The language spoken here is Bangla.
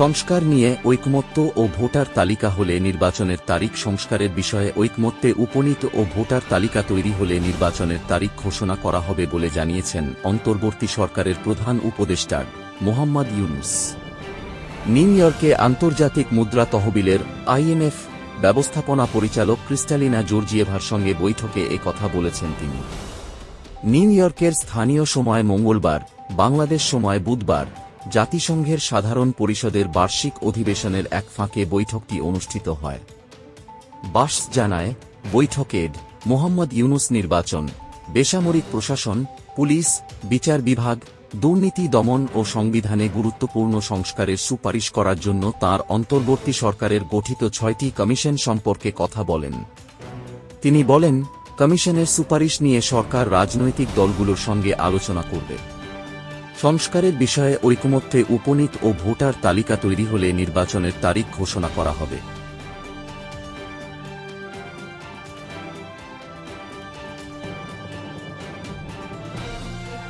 সংস্কার নিয়ে ঐকমত্য ও ভোটার তালিকা হলে নির্বাচনের তারিখ সংস্কারের বিষয়ে ঐকমত্যে উপনীত ও ভোটার তালিকা তৈরি হলে নির্বাচনের তারিখ ঘোষণা করা হবে বলে জানিয়েছেন অন্তর্বর্তী সরকারের প্রধান উপদেষ্টা মোহাম্মদ ইউনুস। নিউ ইয়র্কে আন্তর্জাতিক মুদ্রা তহবিলের আইএমএফ ব্যবস্থাপনা পরিচালক ক্রিস্টালিনা জর্জিয়েভার সঙ্গে বৈঠকে কথা বলেছেন তিনি। নিউ ইয়র্কের স্থানীয় সময় মঙ্গলবার, বাংলাদেশ সময় বুধবার জাতিসংঘের সাধারণ পরিষদের বার্ষিক অধিবেশনের এক ফাঁকে বৈঠকটি অনুষ্ঠিত হয়। বাস জানায়, বৈঠকে মোহাম্মদ ইউনুস নির্বাচন, বেসামরিক প্রশাসন, পুলিশ, বিচার বিভাগ, দুর্নীতি দমন ও সংবিধানে গুরুত্বপূর্ণ সংস্কারের সুপারিশ করার জন্য তার অন্তর্বর্তী সরকারের গঠিত ছয়টি কমিশন সম্পর্কে কথা বলেন। তিনি বলেন, কমিশনের সুপারিশ নিয়ে সরকার রাজনৈতিক দলগুলোর সঙ্গে আলোচনা করবে। সংস্কারের বিষয়ে ঐকমত্যে উপনীত ও ভোটার তালিকা তৈরি হলে নির্বাচনের তারিখ ঘোষণা করা হবে।